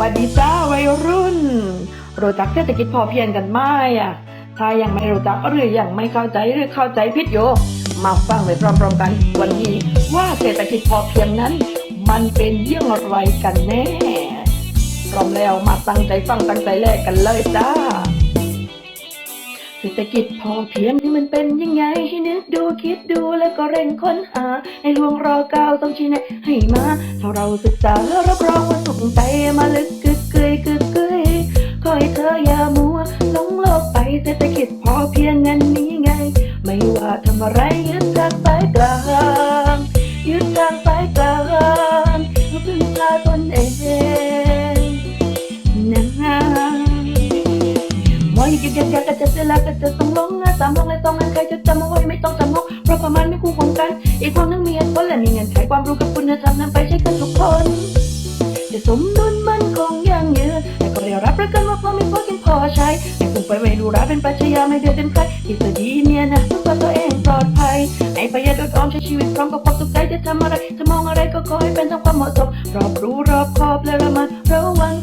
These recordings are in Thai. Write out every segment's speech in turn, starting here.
วัสดีจ้าวัยรุ่น รู้จักเศรษฐกิจพอเพียงกันไหมอะ ถ้ายังไม่รู้จักหรือยังไม่เข้าใจหรือเข้าใจผิดโยมาฟังไปพร้อมๆกัน วันนี้ว่าเศรษฐกิจพอเพียงนั้น มันเป็นเยี่ยงไรกันแน่พร้อมแล้วมาตั้งใจฟังตั้งใจแลกกันเลยจ้า เศรษฐกิจพอเพียงนี่มันเป็นยังไง ให้นึกดูคิดดูแล้วก็เร่งค้นหา ในหลวงรอเก้าวต้องชี้แนะให้มาถ้าเราศึกษารับรองว่าสุขใจมาลึกกึกกึยกึกกึยขอให้เธออย่ามัวหลงโลกไปเศรษฐกิจพอเพียงนั้นนี้ไง ไม่ว่าทำอะไรยึดจากสายกลาง มอยยึกยักยักก็จะเสียหลักก็จะต้องลงนะสามลงและสองนั้นใครจะจำเอาไว้ไม่ต้องจำมกเพราะประมาณไม่คู่ควรกัน อีกคนนึงมีเหตุผลและมีเงื่อนไขความรู้กับคุณธรรมนำไปใช้กันทุกคน จะสมดุลมันคงยั่งยืนแต่ก็ได้รับประกันว่าพอมีพอกินพอใช้แต่คงไปไว้ดูร้าเป็นปัจจัยาไม่เดือดเต็มใครที่สดีเนี่ยนะเพื่อตัวเองปลอดภัยให้ประหยัดอดออมใช้ชีวิตพร้อมกับความสุขใจจะทำอะไรจะมองอะไรก็ขอให้เป็นตามความเหมาะสมรอบรู้รอบคอบและระมัดระวัง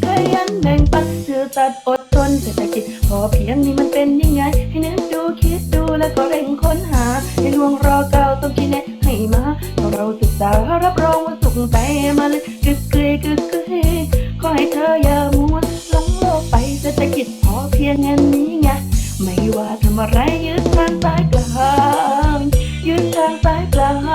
เศรษฐกิจพอเพียงนี่มันเป็นยังไง ให้นึกดูคิดดูแล้วก็เร่งค้นหาให้ลวงรอเก่าต้องกินแน่ให้มาเราศึกษารับรองว่าสุขไปมาเลยกึกกึกกึกกึกขอให้เธออย่ามัวหลงโลกไปเศรษฐกิจพอเพียงงานนี้ไงไม่ว่าทำอะไรยืดทางสายกลางยืดทางสายกลาง